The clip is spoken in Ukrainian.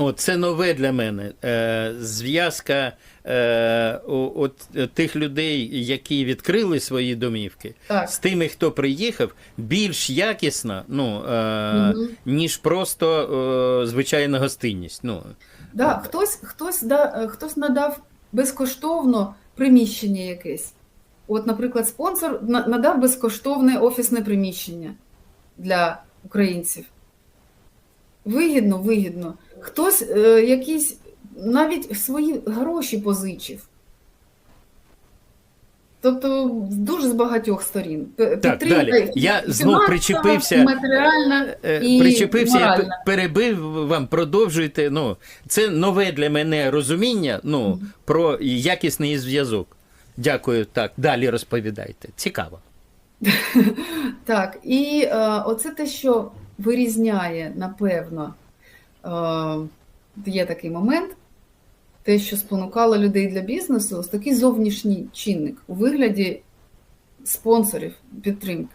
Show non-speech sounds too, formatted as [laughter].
О, це нове для мене. Е, зв'язка е, от, е, тих людей, які відкрили свої домівки, Так. з тими, хто приїхав, більш якісна, ну, е, Мгм. ніж просто е, звичайна гостинність. Ну, Да, хтось, хтось, да, е, хтось надав безкоштовно приміщення якесь. От, наприклад, спонсор надав безкоштовне офісне приміщення для українців. Вигідно, вигідно. Хтось е, якісь навіть свої гроші позичив. Тобто дуже з багатьох сторін. Так, далі. Я знов причепився. матеріальна Е, і Причепився, я моральна. п- перебив вам, продовжуйте. Ну, це нове для мене розуміння ну, про якісний зв'язок. Дякую. Так, далі розповідайте. Цікаво. [laughs] Так, і е, оце те, що вирізняє, напевно, е, є такий момент, те, що спонукало людей для бізнесу, ось такий зовнішній чинник у вигляді спонсорів підтримки.